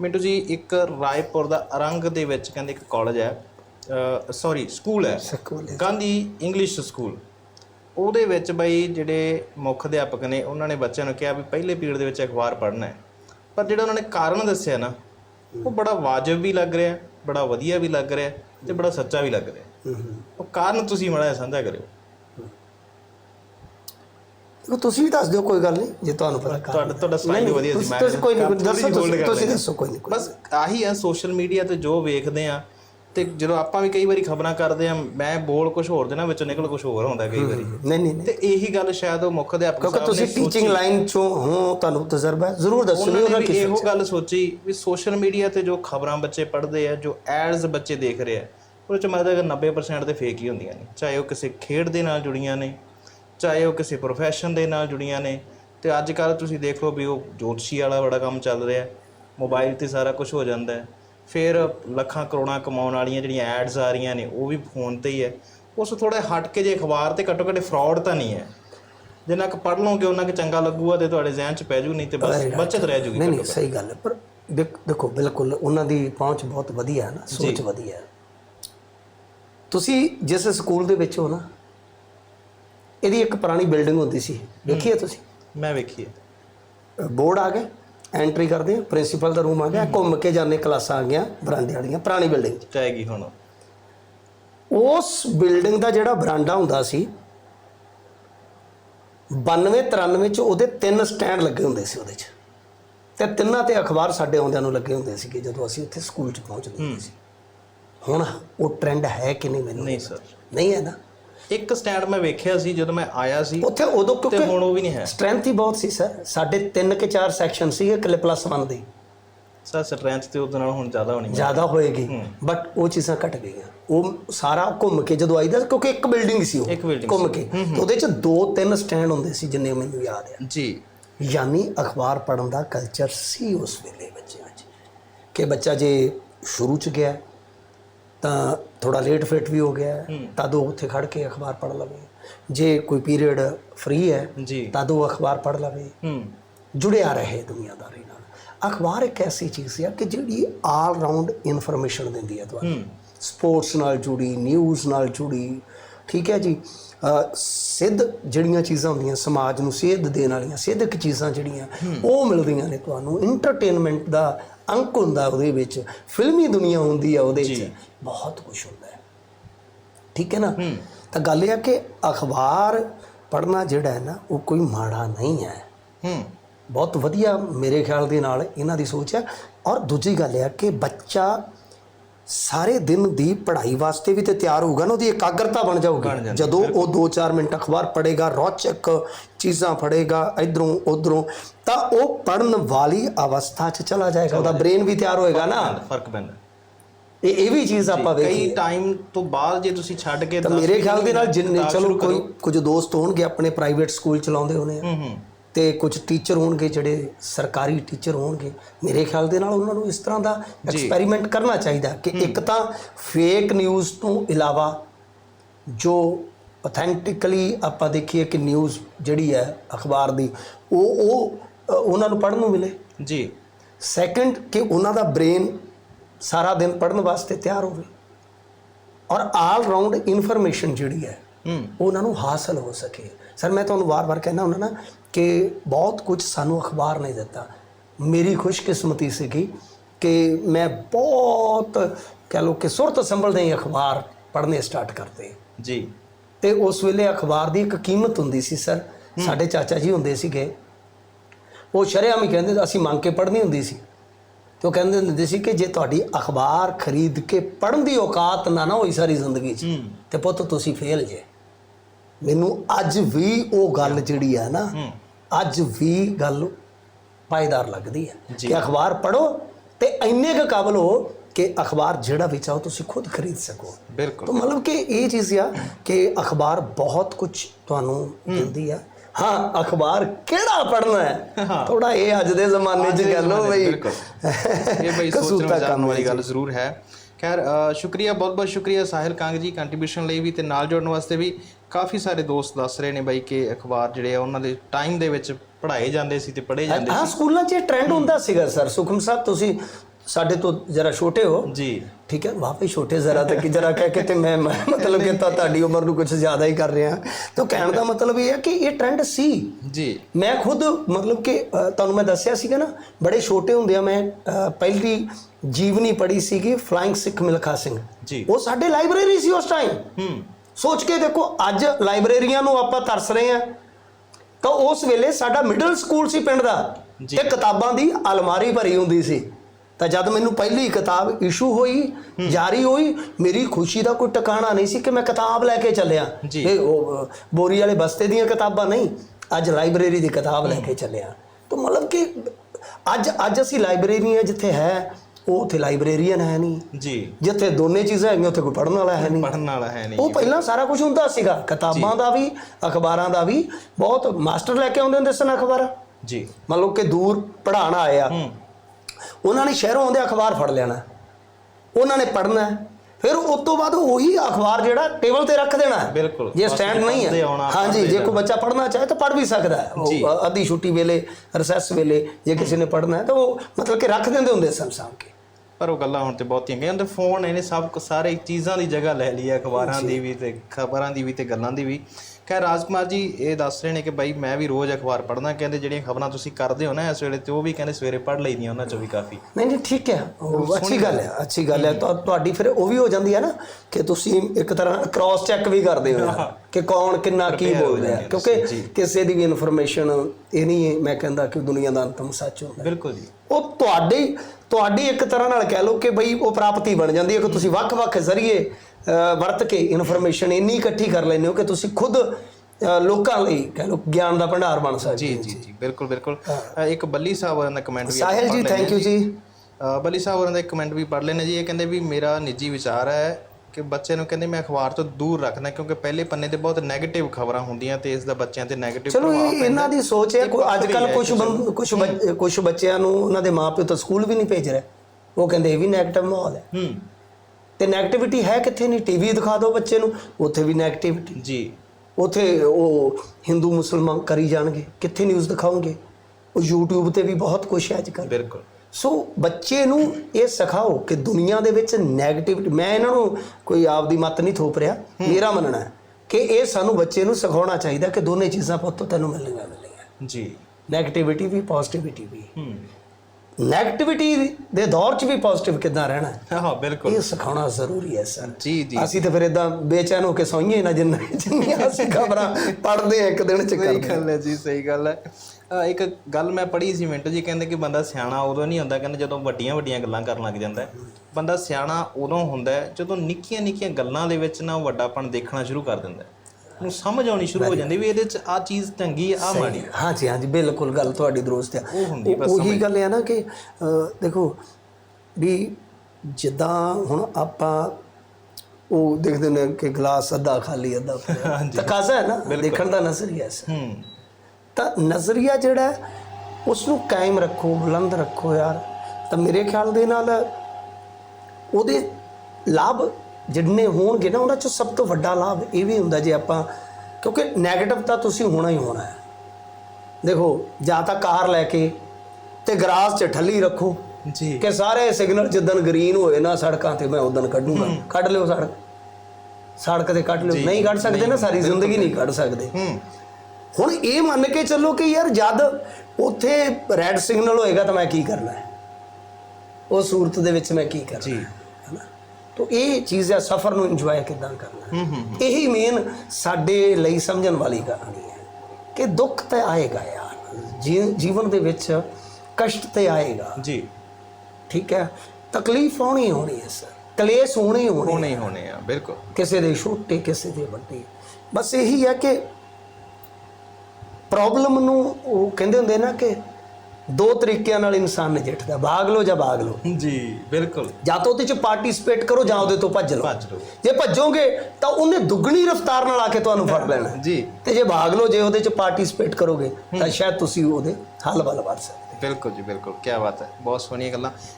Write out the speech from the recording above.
ਮਿੰਟੂ ਜੀ ਇੱਕ ਰਾਏਪੁਰ ਦਾ ਅਰੰਗ ਦੇ ਵਿੱਚ ਕਹਿੰਦੇ ਇੱਕ ਕਾਲਜ ਹੈ ਸੌਰੀ ਸਕੂਲ ਹੈ। ਸਕੂਲ। ਗਾਂਧੀ ਇੰਗਲਿਸ਼ ਸਕੂਲ ਉਹਦੇ ਵਿੱਚ ਬਈ ਜਿਹੜੇ ਮੁੱਖ ਅਧਿਆਪਕ ਨੇ ਉਹਨਾਂ ਨੇ ਬੱਚਿਆਂ ਨੂੰ ਕਿਹਾ ਵੀ ਪਹਿਲੇ ਪੀਰੀਅਡ ਦੇ ਵਿੱਚ ਅਖਬਾਰ ਪੜ੍ਹਨਾ ਹੈ। ਪਰ ਜਿਹੜਾ ਉਹਨਾਂ ਨੇ ਕਾਰਨ ਦੱਸਿਆ ਨਾ ਉਹ ਬੜਾ ਵਾਜਬ ਵੀ ਲੱਗ ਰਿਹਾ ਬੜਾ ਵਧੀਆ ਵੀ ਲੱਗ ਰਿਹਾ ਤੇ ਬੜਾ ਸੱਚਾ ਵੀ ਲੱਗ ਰਿਹਾ। ਉਹ ਕਾਰਨ ਤੁਸੀਂ ਮਾੜਾ ਸਾਂਝਾ ਕਰਿਓ। ਦੇਖੋ ਤੁਸੀਂ ਵੀ ਦੱਸ ਦਿਓ ਕੋਈ ਗੱਲ ਨਹੀਂ ਜੇ ਤੁਹਾਨੂੰ ਪਤਾ ਕਰ ਤੁਹਾਡਾ ਤੁਹਾਡਾ ਸਟਾਈਲ ਵਧੀਆ ਸੀ ਤੁਸੀਂ- ਤੁਸੀਂ ਕੋਈ ਨਹੀਂ, ਦੱਸੋ, ਤੁਸੀਂ-। ਦੱਸੋ, ਕੋਈ ਨਹੀਂ, ਬਸ ਆਹੀ ਆ ਸੋਸ਼ਲ ਮੀਡੀਆ ਤੇ ਜੋ ਵੇਖਦੇ ਆ ਤੇ ਜਦੋਂ ਆਪਾਂ ਵੀ ਕਈ ਵਾਰੀ ਖਬਰਾਂ ਕਰਦੇ ਆ ਮੈਂ ਬੋਲ ਕੁਝ ਹੋਰ ਦੇਣਾ ਵਿੱਚੋਂ ਨਿਕਲ ਕੁਝ ਹੋਰ ਹੁੰਦਾ ਕਈ ਵਾਰੀ। ਨਹੀਂ ਨਹੀਂ ਤੇ ਇਹੀ ਗੱਲ ਸ਼ਾਇਦ ਉਹ ਮੁੱਖ ਅਧਿਆਪਕ ਸਾਹਿਬ ਨੇ ਤੁਸੀਂ ਟੀਚਿੰਗ। ਲਾਈਨ ਚੋਂ ਹੋ ਤੁਹਾਨੂੰ ਤਜਰਬਾ ਹੈ ਜ਼ਰੂਰ ਦੱਸੋ ਉਹਨਾਂ ਨਹੀਂ ਨੇ ਇਹੋ ਗੱਲ ਸੋਚੀ ਵੀ ਸੋਸ਼ਲ ਮੀਡੀਆ ਤੇ ਜੋ ਖਬਰਾਂ ਬੱਚੇ ਪੜ੍ਹਦੇ ਆ ਜੋ ਐਡਸ ਬੱਚੇ ਦੇਖ ਰਹੇ ਆ ਉਹਦੇ ਚ ਮਤਲਬ 90% ਤੇ ਫੇਕ ਹੀ ਹੁੰਦੀਆਂ ਨੇ ਚਾਹੇ ਉਹ ਕਿਸੇ ਖੇਡ ਦੇ ਨਾਲ ਜੁੜੀਆਂ ਨੇ ਚਾਹੇ ਉਹ ਕਿਸੇ ਪ੍ਰੋਫੈਸ਼ਨ ਦੇ ਨਾਲ ਜੁੜੀਆਂ ਨੇ ਤੇ ਅੱਜ ਕੱਲ ਤੁਸੀਂ ਦੇਖ ਵੀ ਉਹ ਜੋਤਸ਼ੀ ਵਾਲਾ ਬੜਾ ਕੰਮ ਚੱਲ ਰਿਹਾ ਮੋਬਾਈਲ ਤੇ ਸਾਰਾ ਕੁਝ ਹੋ ਜਾਂਦਾ ਹੈ। ਫਿਰ ਲੱਖਾਂ ਕਰੋੜਾਂ ਕਮਾਉਣ ਵਾਲੀਆਂ ਜਿਹੜੀਆਂ ਐਡਸ ਆ ਰਹੀਆਂ ਨੇ ਉਹ ਵੀ ਫੋਨ ਤੇ ਹੀ ਹੈ। ਉਸ ਥੋੜਾ ਹਟ ਕੇ ਜੇ ਅਖਬਾਰ ਤੇ ਘੱਟੋ ਘੱਟ ਫਰਾਡ ਤਾਂ ਨਹੀਂ ਹੈ। ਜਿੰਨਾ ਕੁ ਪੜ੍ਹ ਲਓਗੇ ਉਹਨਾਂ ਕੁ ਚੰਗਾ ਲੱਗੂਗਾ ਤੇ ਤੁਹਾਡੇ ਜ਼ਿਹਨ 'ਚ ਪੈ ਜੂ ਨਹੀਂ ਤੇ ਬਸ ਬਚਤ ਰਹਿ ਜੂਗੀ ਨਹੀਂ ਨਹੀਂ ਸਹੀ ਗੱਲ ਹੈ ਪਰ ਦੇਖ- ਦੇਖੋ ਬਿਲਕੁਲ ਉਹਨਾਂ ਦੀ ਪਹੁੰਚ ਬਹੁਤ ਵਧੀਆ ਹੈ ਨਾ ਸੋਚ ਵਧੀਆ ਹੈ। ਤੁਸੀਂ ਜਿਸ ਸਕੂਲ ਦੇ ਵਿੱਚ ਹੋ ਨਾ ਇਹਦੀ ਇੱਕ ਪੁਰਾਣੀ ਬਿਲਡਿੰਗ ਹੁੰਦੀ ਸੀ। ਵੇਖੀ ਹੈ। ਤੁਸੀਂ? ਮੈਂ ਵੇਖੀ ਹੈ ਬੋਰਡ ਆ ਗਿਆ ਐਂਟਰੀ ਕਰਦੇ ਆ ਪ੍ਰਿੰਸੀਪਲ ਦਾ ਰੂਮ ਆ ਗਿਆ ਘੁੰਮ ਕੇ ਜਾਂਦੇ ਕਲਾਸਾਂ ਆ ਗਿਆ ਬਰਾਂਡੇ ਵਾਲੀਆਂ ਪੁਰਾਣੀ ਬਿਲਡਿੰਗ। ਚਾਹੇਗੀ ਹੁਣ। ਉਸ ਬਿਲਡਿੰਗ ਦਾ ਜਿਹੜਾ ਬਰਾਂਡਾ ਹੁੰਦਾ ਸੀ 92 93 ਚ ਉਹਦੇ ਤਿੰਨ ਸਟੈਂਡ ਲੱਗੇ ਹੁੰਦੇ ਸੀ ਉਹਦੇ ਚ। ਤੇ ਤਿੰਨਾਂ ਤੇ ਅਖਬਾਰ ਸਾਡੇ ਆਉਂਦਿਆਂ ਨੂੰ ਲੱਗੇ ਹੁੰਦੇ ਸੀਗੇ ਜਦੋਂ ਅਸੀਂ ਉੱਥੇ ਸਕੂਲ ਚ ਪਹੁੰਚਦੇ ਸੀ। ਹੁਣ ਉਹ ਟ੍ਰੈਂਡ ਹੈ ਕਿ ਨਹੀਂ ਮੈਨੂੰ ਨਹੀਂ ਸਰ ਨਹੀਂ ਹੈ ਨਾ? ਇੱਕ ਸਟੈਂਡ ਮੈਂ ਵੇਖਿਆ ਸੀ ਜਦੋਂ ਮੈਂ ਆਇਆ ਸੀ ਉੱਥੇ ਉਦੋਂ ਤੇ ਕਿਉਂਕਿ ਹੁਣ ਉਹ ਵੀ ਨਹੀਂ ਹੈ। ਸਟਰੈਂਥ ਹੀ ਬਹੁਤ ਸੀ ਸਰ ਸਾਡੇ ਤਿੰਨ ਕੇ ਚਾਰ ਸੈਕਸ਼ਨ ਸੀਗੇ ਇਕੱਲੇ ਪਲੱਸ 1 ਦੇ। ਸਰ ਸਟਰੈਂਥ ਤੇ ਉਹਦੇ ਨਾਲ ਹੁਣ ਜ਼ਿਆਦਾ ਹੋਣੀ ਹੈ। ਜ਼ਿਆਦਾ ਹੋਏਗੀ। ਬਟ ਉਹ ਚੀਜ਼ਾਂ ਘਟ ਗਈਆਂ। ਉਹ ਸਾਰਾ ਘੁੰਮ ਕੇ ਜਦੋਂ ਆਈਦਾ ਕਿਉਂਕਿ ਇੱਕ ਬਿਲਡਿੰਗ ਸੀ ਉਹ। ਘੁੰਮ ਕੇ। ਤੇ ਉਹਦੇ ਚ ਦੋ ਤਿੰਨ ਸਟੈਂਡ ਹੁੰਦੇ ਸੀ ਜਿੰਨੇ ਮੈਨੂੰ ਯਾਦ ਆ। ਜੀ। ਯਾਨੀ ਅਖਬਾਰ ਪੜਨ ਦਾ ਕਲਚਰ ਸੀ ਉਸ ਵੇਲੇ ਬੱਚਿਆਂ 'ਚ। ਕਿ ਬੱਚਾ ਜੇ ਸ਼ੁਰੂ 'ਚ ਗਿਆ ਤਾਂ ਥੋੜਾ ਲੇਟ ਫਿਟ ਵੀ ਹੋ ਗਿਆ। ਤਦ ਉਹ ਉੱਥੇ ਖੜ ਕੇ ਅਖਬਾਰ ਪੜ ਲਵੇ ਜੇ ਕੋਈ ਪੀਰੀਅਡ ਫ੍ਰੀ ਹੈ ਤਦ ਉਹ ਅਖਬਾਰ ਪੜ ਲਵੇ। ਜੁੜਿਆ ਰਹੇ ਦੁਨੀਆਦਾਰੀ ਨਾਲ। ਅਖਬਾਰ ਇੱਕ ਐਸੀ ਚੀਜ਼ ਹੈ ਕਿ ਜਿਹੜੀ ਆਲ ਰਾਉਂਡ ਇਨਫੋਰਮੇਸ਼ਨ ਦਿੰਦੀ ਹੈ ਤੁਹਾਨੂੰ। ਸਪੋਰਟਸ ਨਾਲ ਜੁੜੀ ਨਿਊਜ਼ ਨਾਲ ਜੁੜੀ ਠੀਕ ਹੈ ਜੀ? ਸਿੱਧ ਜਿਹੜੀਆਂ ਚੀਜ਼ਾਂ ਹੁੰਦੀਆਂ ਸਮਾਜ ਨੂੰ ਸੇਧ ਦੇਣ ਵਾਲੀਆਂ ਸਿੱਧਕ ਚੀਜ਼ਾਂ ਜਿਹੜੀਆਂ ਉਹ ਮਿਲਦੀਆਂ ਨੇ ਤੁਹਾਨੂੰ। ਇੰਟਰਟੇਨਮੈਂਟ ਦਾ ਅੰਕ ਹੁੰਦਾ ਉਹਦੇ ਵਿੱਚ ਫਿਲਮੀ ਦੁਨੀਆ ਹੁੰਦੀ ਆ ਉਹਦੇ ਵਿੱਚ ਬਹੁਤ ਕੁਝ ਹੁੰਦਾ ਹੈ। ਠੀਕ ਹੈ ਨਾ? ਤਾਂ ਗੱਲ ਇਹ ਆ ਕਿ ਅਖਬਾਰ ਪੜ੍ਹਨਾ ਜਿਹੜਾ ਹੈ ਨਾ ਉਹ ਕੋਈ ਮਾੜਾ ਨਹੀਂ ਹੈ। ਹੂੰ। ਬਹੁਤ ਵਧੀਆ ਮੇਰੇ ਖਿਆਲ ਦੇ ਨਾਲ ਇਹਨਾਂ ਦੀ ਸੋਚ ਹੈ। ਔਰ ਦੂਜੀ ਗੱਲ ਇਹ ਹੈ ਕਿ ਬੱਚਾ ਸਾਰੇ ਦਿਨ ਦੀ ਪੜ੍ਹਾਈ ਵਾਸਤੇ ਵੀ ਤੇ ਤਿਆਰ ਹੋਊਗਾ ਨਾ ਉਹਦੀ ਇਕਾਗਰਤਾ ਬਣ ਜਾਊਗੀ। ਜਦੋਂ ਉਹ 2-4 ਮਿੰਟ ਅਖਬਾਰ ਪੜ੍ਹੇਗਾ ਰੌਚਕ ਚੀਜ਼ਾਂ ਪੜ੍ਹੇਗਾ ਇਧਰੋਂ ਉਧਰੋਂ ਤਾਂ ਉਹ ਪੜਨ ਵਾਲੀ ਅਵਸਥਾ 'ਚ ਚਲਾ ਜਾਏਗਾ ਉਹਦਾ ਬ੍ਰੇਨ ਵੀ ਤਿਆਰ ਹੋਏਗਾ ਨਾ। ਫ਼ਰਕ ਪੈਂਦਾ ਇਹ ਇਹ ਵੀ ਚੀਜ਼ ਆਪਾਂ ਵੇਖੀ ਕਈ ਟਾਈਮ ਤੋਂ ਬਾਅਦ ਜੇ ਤੁਸੀਂ ਛੱਡ ਕੇ ਤਾਂ ਮੇਰੇ ਖਿਆਲ ਦੇ ਨਾਲ ਜਿੰਨੇ ਚਲੋ ਕੋਈ। ਕੁਝ ਦੋਸਤ ਹੋਣਗੇ ਆਪਣੇ ਪ੍ਰਾਈਵੇਟ ਸਕੂਲ ਚਲਾਉਂਦੇ ਹੋਣੇ ਆ। ਹੂੰ ਹੂੰ। ਤੇ ਕੁਝ ਟੀਚਰ ਹੋਣਗੇ ਜਿਹੜੇ ਸਰਕਾਰੀ ਟੀਚਰ ਹੋਣਗੇ ਮੇਰੇ ਖਿਆਲ ਦੇ ਨਾਲ ਉਹਨਾਂ ਨੂੰ ਇਸ ਤਰ੍ਹਾਂ ਦਾ ਐਕਸਪੈਰੀਮੈਂਟ ਕਰਨਾ ਚਾਹੀਦਾ ਕਿ ਇੱਕ ਤਾਂ ਫੇਕ ਨਿਊਜ਼ ਤੋਂ ਇਲਾਵਾ ਜੋ ਅਥੈਂਟਿਕਲੀ ਆਪਾਂ ਦੇਖੀਏ ਕਿ ਨਿਊਜ਼ ਜਿਹੜੀ ਹੈ ਅਖਬਾਰ ਦੀ ਉਹ ਉਹ ਉਹਨਾਂ ਨੂੰ ਪੜ੍ਹਨ ਨੂੰ ਮਿਲੇ। ਜੀ। ਸੈਕੰਡ ਕਿ ਉਹਨਾਂ ਦਾ ਬ੍ਰੇਨ ਸਾਰਾ ਦਿਨ ਪੜ੍ਹਨ ਵਾਸਤੇ ਤਿਆਰ ਹੋਵੇ। ਔਰ ਆਲ ਰਾਉਂਡ ਇਨਫੋਰਮੇਸ਼ਨ ਜਿਹੜੀ ਹੈ ਹੂੰ। ਉਹ ਉਹਨਾਂ ਨੂੰ ਹਾਸਲ ਹੋ ਸਕੇ। ਸਰ ਮੈਂ ਤੁਹਾਨੂੰ ਵਾਰ-ਵਾਰ ਕਹਿਣਾ ਹੁੰਦਾ ਨਾ ਕਿ ਬਹੁਤ ਕੁਝ ਸਾਨੂੰ ਅਖਬਾਰ ਨੇ ਦਿੱਤਾ। ਮੇਰੀ ਖੁਸ਼ਕਿਸਮਤੀ ਸੀਗੀ ਕਿ ਮੈਂ ਬਹੁਤ ਕਹ ਲਓ ਕਿ ਸੁਰਤ ਸੰਭਲਦੇ ਹੀ ਅਖਬਾਰ ਪੜ੍ਹਨੇ ਸਟਾਰਟ ਕਰਤੇ ਜੀ। ਤੇ ਉਸ ਵੇਲੇ ਅਖਬਾਰ ਦੀ ਇੱਕ ਕੀਮਤ ਹੁੰਦੀ ਸੀ ਸਰ। ਸਾਡੇ ਚਾਚਾ ਜੀ ਹੁੰਦੇ ਸੀਗੇ। ਉਹ ਸ਼ਰੇਆਮ ਹੀ ਕਹਿੰਦੇ ਅਸੀਂ ਮੰਗ ਕੇ ਪੜ੍ਹਨੀ ਹੁੰਦੀ ਸੀ। ਤੇ ਉਹ ਕਹਿੰਦੇ ਹੁੰਦੇ ਸੀ ਕਿ ਜੇ ਤੁਹਾਡੀ ਅਖਬਾਰ ਖਰੀਦ ਕੇ ਪੜ੍ਹਨ ਦੀ ਔਕਾਤ ਨਾ ਨਾ ਹੋਈ ਸਾਰੀ ਜ਼ਿੰਦਗੀ 'ਚ ਤੇ ਪੁੱਤ ਤੁਸੀਂ ਫੇਲ ਜੇ। ਮੈਨੂੰ ਅੱਜ ਵੀ ਉਹ ਗੱਲ ਜਿਹੜੀ ਹੈ ਨਾ ਅੱਜ ਵੀ ਗੱਲ ਪਾਇਦਾਰ ਲੱਗਦੀ ਹੈ ਕਿ ਅਖਬਾਰ ਪੜੋ ਤੇ ਇੰਨੇ ਕੁ ਕਾਬਲ ਹੋ ਕਿ ਅਖਬਾਰ ਜਿਹੜਾ ਵੀ ਚਾਹੋ ਤੁਸੀਂ ਖੁਦ ਖਰੀਦ ਸਕੋ। ਬਿਲਕੁਲ। ਤਾਂ ਮਤਲਬ ਕਿ ਇਹ ਚੀਜ਼ ਆ ਕਿ ਅਖਬਾਰ ਬਹੁਤ ਕੁਝ ਤੁਹਾਨੂੰ ਦਿੰਦੀ ਆ। ਹਾਂ ਅਖਬਾਰ ਕਿਹੜਾ ਪੜਨਾ ਹੈ? ਥੋੜਾ ਇਹ ਅੱਜ ਦੇ ਜ਼ਮਾਨੇ 'ਚ ਗੱਲ ਹੋ ਬਈ। ਇਹ ਬਈ ਸੋਚਣ ਕੰਮ ਵਾਲੀ ਗੱਲ ਜ਼ਰੂਰ ਹੈ। ਖੈਰ ਸ਼ੁਕਰੀਆ ਬਹੁਤ ਬਹੁਤ ਸ਼ੁਕਰੀਆ ਸਾਹਿਲ ਕੰਗ ਜੀ ਕੰਟਰੀਬਿਊਸ਼ਨ ਲਈ ਵੀ ਤੇ ਨਾਲ ਜੁੜਨ ਵਾਸਤੇ ਵੀ। ਕਾਫੀ ਸਾਰੇ ਦੋਸਤ ਦੱਸ ਰਹੇ ਨੇ ਬਾਈ ਕਿ ਅਖਬਾਰ ਜਿਹੜੇ ਆ ਉਹਨਾਂ ਦੇ ਟਾਈਮ ਦੇ ਵਿੱਚ ਪੜ੍ਹਾਏ ਜਾਂਦੇ ਸੀ ਤੇ ਪੜ੍ਹੇ ਜਾਂਦੇ ਹਾਂ ਸਕੂਲਾਂ 'ਚ ਟ੍ਰੈਂਡ ਹੁੰਦਾ ਸੀਗਾ ਸਰ। ਸੁਖਮ ਸਾਹਿਬ ਤੁਸੀਂ ਸਾਡੇ ਤੋਂ ਜਰਾ ਛੋਟੇ ਹੋ। ਜੀ। ਠੀਕ ਹੈ ਵਾਪੇ ਛੋਟੇ ਜ਼ਰਾ ਤੇ ਕਿ ਜਰਾ ਕਹਿ ਕੇ ਤੇ ਮੈਂ ਮਤਲਬ ਕਿ ਤਾਂ ਤੁਹਾਡੀ ਉਮਰ ਨੂੰ ਕੁਝ ਜ਼ਿਆਦਾ ਹੀ ਕਰ ਰਿਹਾ। ਤਾਂ ਕਹਿਣ ਦਾ ਮਤਲਬ ਇਹ ਹੈ ਕਿ ਇਹ ਟ੍ਰੈਂਡ ਸੀ। ਜੀ। ਮੈਂ ਖੁਦ ਮਤਲਬ ਕਿ ਤੁਹਾਨੂੰ ਮੈਂ ਦੱਸਿਆ ਸੀਗਾ ਨਾ ਬੜੇ ਛੋਟੇ ਹੁੰਦੇ ਆ ਮੈਂ ਪਹਿਲੀ ਜੀਵਨੀ ਪੜ੍ਹੀ ਸੀਗੀ ਫਲਾਈਂਗ ਸਿੱਖ ਮਿਲਖਾ ਸਿੰਘ। ਜੀ। ਉਹ ਸਾਡੇ ਲਾਇਬ੍ਰੇਰੀ ਸੀ ਉਸ ਟਾਈਮ ਹੂੰ। ਸੋਚ ਕੇ ਦੇਖੋ ਅੱਜ ਲਾਇਬ੍ਰੇਰੀਆਂ ਨੂੰ ਆਪਾਂ ਤਰਸ ਰਹੇ ਆ ਤਾਂ ਉਸ ਵੇਲੇ ਸਾਡਾ ਮਿਡਲ ਸਕੂਲ ਸੀ ਪਿੰਡ ਦਾ। ਤੇ ਕਿਤਾਬਾਂ ਦੀ ਅਲਮਾਰੀ ਭਰੀ ਹੁੰਦੀ ਸੀ। ਤਾਂ ਜਦ ਮੈਨੂੰ ਪਹਿਲੀ ਕਿਤਾਬ ਇਸ਼ੂ ਹੋਈ ਜਾਰੀ ਹੋਈ ਮੇਰੀ ਖੁਸ਼ੀ ਦਾ ਕੋਈ ਟਿਕਾਣਾ ਨਹੀਂ ਸੀ ਕਿ ਮੈਂ ਕਿਤਾਬ ਲੈ ਕੇ ਚੱਲਿਆ। ਇਹ ਬੋਰੀ ਵਾਲੇ ਬਸਤੇ ਦੀਆਂ ਕਿਤਾਬਾਂ ਨਹੀਂ ਅੱਜ ਲਾਇਬ੍ਰੇਰੀ ਦੀ ਕਿਤਾਬ ਲੈ ਕੇ ਚੱਲਿਆ। ਤਾਂ ਮਤਲਬ ਕਿ ਅੱਜ ਅੱਜ ਅਸੀਂ ਲਾਇਬ੍ਰੇਰੀਆਂ ਜਿੱਥੇ ਹੈ ਉਹ ਉੱਥੇ ਲਾਇਬ੍ਰੇਰੀਅਨ ਹੈ ਨਹੀਂ। ਜੀ। ਜਿੱਥੇ ਦੋਨੇ ਚੀਜ਼ਾਂ ਹੈਗੀਆਂ ਉੱਥੇ ਕੋਈ ਪੜ੍ਹਨ ਵਾਲਾ ਹੈ ਨਹੀਂ। ਪੜਨ ਵਾਲਾ ਹੈ ਨਹੀਂ। ਉਹ ਪਹਿਲਾਂ ਸਾਰਾ ਕੁਝ ਹੁੰਦਾ ਸੀਗਾ। ਕਿਤਾਬਾਂ ਦਾ ਵੀ ਅਖਬਾਰਾਂ ਦਾ ਵੀ ਬਹੁਤ ਮਾਸਟਰ ਲੈ ਕੇ ਆਉਂਦੇ ਹੁੰਦੇ ਸਨ ਅਖਬਾਰ। ਜੀ। ਮੰਨ ਲਓ ਕਿ ਦੂਰ ਪੜ੍ਹਾਉਣ ਆਏ ਆ। ਹੂੰ। ਉਹਨਾਂ ਨੇ ਸ਼ਹਿਰੋਂ ਆਉਂਦੇ ਅਖਬਾਰ ਫੜ ਲੈਣਾ ਉਹਨਾਂ ਨੇ ਪੜ੍ਹਨਾ। ਹੈ। ਫਿਰ ਉਸ ਤੋਂ ਬਾਅਦ ਉਹੀ ਅਖਬਾਰ ਜਿਹੜਾ ਟੇਬਲ ਤੇ ਰੱਖ ਦੇਣਾ ਹੈ। ਬਿਲਕੁਲ। ਜੇ ਸਟੈਂਡ ਨਹੀਂ ਹੈ। ਹਾਂਜੀ ਜੇ ਕੋਈ ਬੱਚਾ ਪੜ੍ਹਨਾ ਚਾਹੇ ਤਾਂ ਪੜ੍ਹ ਵੀ ਸਕਦਾ ਹੈ। ਅੱਧੀ ਛੁੱਟੀ ਵੇਲੇ ਰਿਸੈਸ ਵੇਲੇ ਜੇ ਕਿਸੇ ਨੇ ਪੜ੍ਹਨਾ ਹੈ ਤਾਂ ਉਹ ਮਤਲਬ ਕਿ ਰੱਖ ਦਿੰਦੇ ਹੁੰਦੇ ਸਨ ਸਾਂਭ ਕੇ। ਪਰ ਉਹ ਗੱਲਾਂ ਹੁਣ ਤੇ ਬਹੁਤੀਆਂ ਗਈਆਂ। ਤੇ ਫੋਨ ਇਹਨੇ ਸਭ ਕੁ ਸਾਰੇ ਚੀਜ਼ਾਂ ਦੀ ਜਗ੍ਹਾ ਲੈ ਲਈ ਹੈ। ਅਖਬਾਰਾਂ ਦੀ ਵੀ ਤੇ ਖਬਰਾਂ ਦੀ ਵੀ ਤੇ ਗੱਲਾਂ ਦੀ ਵੀ। ਖੈਰ ਰਾਜਕੁਮਾਰ ਜੀ ਇਹ ਦੱਸ ਰਹੇ ਨੇ ਕਿ ਬਾਈ ਮੈਂ ਵੀ ਰੋਜ਼ ਅਖਬਾਰ ਪੜ੍ਹਦਾ ਕਹਿੰਦੇ ਜਿਹੜੀਆਂ ਖਬਰਾਂ ਤੁਸੀਂ ਕਰਦੇ ਹੋ ਨਾ ਇਸ ਵੇਲੇ ਤੇ ਉਹ ਵੀ ਕਹਿੰਦੇ ਸਵੇਰੇ ਪੜ੍ਹ ਲਈਦੀਆਂ ਉਹਨਾਂ ਚੋਂ ਵੀ ਕਾਫੀ। ਨਹੀਂ ਨਹੀਂ ਠੀਕ ਹੈ। ਉਹ ਅੱਛੀ ਗੱਲ ਹੈ ਅੱਛੀ ਗੱਲ ਹੈ। ਤੁਹਾ- ਤੁਹਾਡੀ ਫਿਰ ਉਹ ਵੀ ਹੋ ਜਾਂਦੀ ਹੈ ਨਾ ਕਿ ਤੁਸੀਂ ਇੱਕ ਤਰ੍ਹਾਂ ਕ੍ਰਾਸ ਚੈੱਕ ਵੀ ਕਰਦੇ ਹੋ ਕਿ ਕੌਣ ਕਿੰਨਾ ਕੀ Prepare ਹੋ ਕਿਉਂਕਿ। ਕਿਸੇ ਦੀ ਵੀ ਇਨਫੋਰਮੇਸ਼ਨ ਇਹ ਨਹੀਂ ਮੈਂ ਕਹਿੰਦਾ ਕਿ ਦੁਨੀਆ ਦਾ ਅੰਤਮ ਸੱਚ ਹੁੰਦਾ ਬਿਲਕੁਲ ਜੀ। ਉਹ ਤੁਹਾਡੀ ਤੁਹਾਡੀ ਇੱਕ ਤਰ੍ਹਾਂ ਨਾਲ ਕਹਿ ਲਓ ਕਿ ਬਈ ਉਹ ਪ੍ਰਾਪਤੀ ਬਣ ਜਾਂਦੀ ਹੈ ਕਿ ਤੁਸੀਂ ਵੱਖ-ਵੱਖ ਜ਼ਰੀਏ ਵਰਤ ਕੇ ਇਨਫੋਰਮੇਸ਼ਨ ਇੰਨੀ ਇਕੱਠੀ ਕਰ ਲੈਂਦੇ ਹੋ ਕਿ ਤੁਸੀਂ ਖੁਦ ਲੋਕਾਂ ਲਈ ਕਹ ਲੋ ਗਿਆਨ ਦਾ ਭੰਡਾਰ ਬਣ ਸਕਦੇ ਜੀ ਜੀ ਬਿਲਕੁਲ ਬਿਲਕੁਲ। ਇੱਕ ਬੱਲੀ ਸਾਹਿਬ ਹੋਰਾਂ ਦਾ ਕਮੈਂਟ ਵੀ ਸਾਹਿਲ ਜੀ ਥੈਂਕ ਯੂ ਜੀ। ਬੱਲੀ ਸਾਹਿਬ ਹੋਰਾਂ ਦਾ ਇੱਕ ਕਮੈਂਟ ਵੀ ਪੜ ਲੈਣਾ ਜੀ। ਇਹ ਕਹਿੰਦੇ ਵੀ ਮੇਰਾ ਨਿੱਜੀ ਵਿਚਾਰ ਹੈ ਕਿ ਬੱਚੇ ਨੂੰ ਕਹਿੰਦੇ ਮੈਂ ਅਖਬਾਰ ਤੋਂ ਦੂਰ ਰੱਖਣਾ ਕਿਉਂਕਿ ਪਹਿਲੇ ਪੰਨੇ ਤੇ ਬਹੁਤ ਨੈਗੇਟਿਵ ਖਬਰਾਂ ਹੁੰਦੀਆਂ ਤੇ ਇਸ ਦਾ ਬੱਚਿਆਂ ਤੇ ਨੈਗੇਟਿਵ ਪ੍ਰਭਾਵ ਪੈਂਦਾ ਚਲੋ ਇਹਨਾਂ ਦੀ ਸੋਚ ਹੈ। ਕੋਈ ਅੱਜ ਕੱਲ ਕੁਝ ਕੁਝ ਕੁਝ ਬੱਚਿਆਂ ਨੂੰ ਉਹਨਾਂ ਦੇ ਮਾਪੇ ਤਾਂ ਸਕੂਲ ਵੀ ਨਹੀਂ ਭੇਜ ਰਹੇ। ਉਹ ਕਹਿੰਦੇ ਇਹ ਵੀ ਨੈਗੇਟਿਵ ਮਾਹੌਲ ਹੈ। ਹੂੰ। ਤੇ 네ਗੇਟਿਵਿਟੀ ਹੈ ਕਿੱਥੇ ਨਹੀਂ? ਟੀਵੀ ਦਿਖਾ ਦਿਓ ਬੱਚੇ ਨੂੰ ਉੱਥੇ ਵੀ ਨੈਗੇਟਿਵਿਟੀ ਜੀ। ਉੱਥੇ ਉਹ ਹਿੰਦੂ ਮੁਸਲਮਾਨ ਕਰੀ ਜਾਣਗੇ ਕਿੱਥੇ ਨਿਊਜ਼ ਦਿਖਾਉਂਗੇ ਉਹ YouTube ਤੇ ਵੀ ਬਹੁਤ ਕੁਝ ਹੈ ਅੱਜ ਕੱਲ ਬਿਲਕੁਲ। ਸੋ ਬੱਚੇ ਨੂੰ ਇਹ ਸਿਖਾਓ ਕਿ ਦੁਨੀਆ ਦੇ ਵਿੱਚ ਨੈਗੇਟਿਵਿਟੀ ਮੈਂ ਇਹਨਾਂ ਨੂੰ ਕੋਈ ਆਪ ਦੀ ਮਤ ਨਹੀਂ ਥੋਪ ਰਿਹਾ ਮੇਰਾ ਮੰਨਣਾ ਹੈ ਕਿ ਇਹ ਸਾਨੂੰ ਬੱਚੇ ਨੂੰ ਸਿਖਾਉਣਾ ਚਾਹੀਦਾ ਕਿ ਦੋਨੇ ਚੀਜ਼ਾਂ ਪੁੱਤ ਤੈਨੂੰ ਮਿਲਣਗੀਆਂ ਮਿਲਣਗੀਆਂ ਜੀ। ਨੈਗੇਟਿਵਿਟੀ ਵੀ ਪੋਜ਼ਿਟਿਵਿਟੀ ਵੀ। 네ਗੇਟਿਵਿਟੀ ਦੇ ਦੌਰ 'ਚ ਵੀ ਪੋਜ਼ਿਟਿਵ ਕਿੱਦਾਂ ਰਹਿਣਾ ਹੈ, ਹਾਂ ਬਿਲਕੁਲ। ਇਹ ਸਿਖਾਉਣਾ ਜ਼ਰੂਰੀ ਹੈ ਸਰ। ਜੀ ਜੀ ਅਸੀਂ ਤਾਂ ਫਿਰ ਇਦਾਂ ਬੇਚੈਨ ਹੋ ਕੇ ਸੌਈਏ ਨਾ ਜਿੰਨਾ ਜਿੰਨੀਆਂ ਅਸੀਂ ਖਬਰਾਂ ਪੜ੍ਹਦੇ ਆ ਇੱਕ ਦਿਨ 'ਚ ਸਹੀ ਕਰਦੇ ਗੱਲ ਹੈ ਜੀ ਸਹੀ ਗੱਲ ਹੈ। ਇੱਕ ਗੱਲ ਮੈਂ ਪੜ੍ਹੀ ਸੀ ਮਿੰਟ ਜੀ ਕਹਿੰਦੇ ਕਿ ਬੰਦਾ ਸਿਆਣਾ ਉਦੋਂ ਨਹੀਂ ਹੁੰਦਾ ਕਹਿੰਦੇ ਜਦੋਂ ਵੱਡੀਆਂ ਵੱਡੀਆਂ ਗੱਲਾਂ ਕਰਨ ਲੱਗ ਜਾਂਦਾ ਬੰਦਾ ਸਿਆਣਾ ਉਦੋਂ ਹੁੰਦਾ ਜਦੋਂ ਨਿੱਕੀਆਂ ਨਿੱਕੀਆਂ ਗੱਲਾਂ ਦੇ ਵਿੱਚ ਨਾ ਵੱਡਾਪਣ ਦੇਖਣਾ ਸ਼ੁਰੂ ਕਰ ਦਿੰਦਾ ਹੈ। ਉਹਨੂੰ ਸਮਝ ਆਉਣੀ ਸ਼ੁਰੂ ਹੋ ਜਾਂਦੀ ਵੀ ਇਹਦੇ 'ਚ ਆ ਚੀਜ਼ ਚੰਗੀ ਆ ਮਾੜੀ ਹਾਂਜੀ ਹਾਂਜੀ ਬਿਲਕੁਲ ਗੱਲ ਤੁਹਾਡੀ ਦਰੁਸਤ ਹੈ ਉਹ ਹੁੰਦੀ ਉਹੀ ਗੱਲ ਹੈ ਨਾ ਕਿ ਦੇਖੋ ਵੀ ਜਿੱਦਾਂ ਹੁਣ ਆਪਾਂ ਉਹ ਦੇਖਦੇ ਨੇ ਕਿ ਗਲਾਸ ਅੱਧਾ ਖਾਲੀ ਅੱਧਾ ਤਕਾਜ਼ਾ ਹੈ ਨਾ ਦੇਖਣ ਦਾ ਨਜ਼ਰੀਆ ਹੈ ਹੂੰ। ਤਾਂ ਨਜ਼ਰੀਆ ਜਿਹੜਾ ਉਸ ਨੂੰ ਕਾਇਮ ਰੱਖੋ ਬੁਲੰਦ ਰੱਖੋ ਯਾਰ। ਤਾਂ ਮੇਰੇ ਖਿਆਲ ਦੇ ਨਾਲ ਉਹਦੇ ਲਾਭ ਜਿੰਨੇ ਹੋਣਗੇ ਨਾ ਉਹਨਾਂ ਚੋਂ ਸਭ ਤੋਂ ਵੱਡਾ ਲਾਭ ਇਹ ਵੀ ਹੁੰਦਾ ਜੇ ਆਪਾਂ ਕਿਉਂਕਿ 네ਗੇਟਿਵ ਤਾਂ ਤੁਸੀਂ ਹੋਣਾ ਹੀ ਹੋਣਾ ਹੈ। ਦੇਖੋ ਜਾਂ ਤਾਂ ਕਾਰ ਲੈ ਕੇ ਤੇ ਗਰਾਸ 'ਚ ਠੱਲੀ ਰੱਖੋ ਜੀ। ਕਿ ਸਾਰੇ ਸਿਗਨਲ ਜਿੱਦਣ ਗ੍ਰੀਨ ਹੋਏ ਨਾ ਸੜਕਾਂ ਤੇ ਮੈਂ ਉਦੋਂ ਕੱਢੂੰਗਾ। ਕੱਢ ਲਿਓ ਸੜਕ। ਸੜਕ ਤੇ ਕੱਢ ਲਿਓ। ਨਹੀਂ ਕੱਢ ਸਕਦੇ ਨਾ ਸਾਰੀ ਜ਼ਿੰਦਗੀ ਨਹੀਂ ਕੱਢ ਸਕਦੇ। ਹੁਣ ਇਹ ਮੰਨ ਕੇ ਚੱਲੋ ਕਿ ਯਾਰ ਜਦ ਉੱਥੇ ਰੈੱਡ ਸਿਗਨਲ ਹੋਏਗਾ ਤਾਂ ਮੈਂ ਕੀ ਕਰਨਾ ਹੈ? ਉਹ ਸੂਰਤ ਦੇ ਵਿੱਚ ਮੈਂ ਕੀ ਕਰਨਾ ਜੀ ਤਾਂ ਇਹ ਚੀਜ਼ ਹੈ ਸਫ਼ਰ ਨੂੰ ਇੰਜੋਏ ਕਿਦਾਂ ਕਰਨਾ ਹੂੰ? ਹੂੰ ਇਹੀ ਮੇਨ ਸਾਡੇ ਲਈ ਸਮਝਣ ਵਾਲੀ ਕਹਾਣੀ ਹੈ ਕਿ ਦੁੱਖ ਤੇ ਆਏਗਾ ਯਾਰ। ਜੀਵਨ ਦੇ ਵਿੱਚ ਕਸ਼ਟ ਤੇ ਆਏਗਾ। ਜੀ। ਠੀਕ ਹੈ? ਤਕਲੀਫ ਹੋਣੀ ਹੋਣੀ ਹੈ ਸਰ। ਕਲੇਸ਼ ਹੋਣੇ ਹੋਣੇ ਹੋਣੇ ਹੋਣੇ ਆ ਬਿਲਕੁਲ। ਕਿਸੇ ਦੇ ਛੋਟੇ ਕਿਸੇ ਦੇ ਵੱਡੇ। ਬਸ ਇਹੀ ਹੈ ਕਿ ਪ੍ਰੋਬਲਮ ਨੂੰ ਉਹ ਕਹਿੰਦੇ ਹੁੰਦੇ ਨਾ ਕਿ ਦੋ ਤਰੀਕਿਆਂ ਨਾਲ ਇਨਸਾਨ ਨਜਿੱਠਦਾ ਭਾਗ ਲਓ ਜਾਂ ਭਾਗ ਲਓ। ਜੀ ਬਿਲਕੁਲ। ਜਾਂ ਤਾਂ ਉਹਦੇ ਚ ਪਾਰਟਿਸਿਪੇਟ ਕਰੋ ਜਾਂ ਉਹਦੇ ਤੋਂ ਭੱਜ ਲਓ। ਭੱਜ ਲਓ। ਜੇ ਭੱਜੋਗੇ ਤਾਂ ਉਹਨੇ ਦੁੱਗਣੀ ਰਫ਼ਤਾਰ ਨਾਲ ਆ ਕੇ ਤੁਹਾਨੂੰ ਫੜ ਲੈਣਾ। ਜੀ। ਤੇ ਜੇ ਭਾਗ ਲਓ ਜੇ ਉਹਦੇ ਚ ਪਾਰਟਿਸਿਪੇਟ ਕਰੋਗੇ ਤਾਂ ਸ਼ਾਇਦ ਤੁਸੀਂ ਉਹਦੇ ਹੱਲ ਵੱਲ ਵੱਧ ਸਕਦੇ ਬਿਲਕੁਲ ਜੀ ਬਿਲਕੁਲ। ਕੀ ਬਾਤ ਹੈ। ਬਹੁਤ ਸੋਹਣੀਆਂ ਗੱਲਾਂ।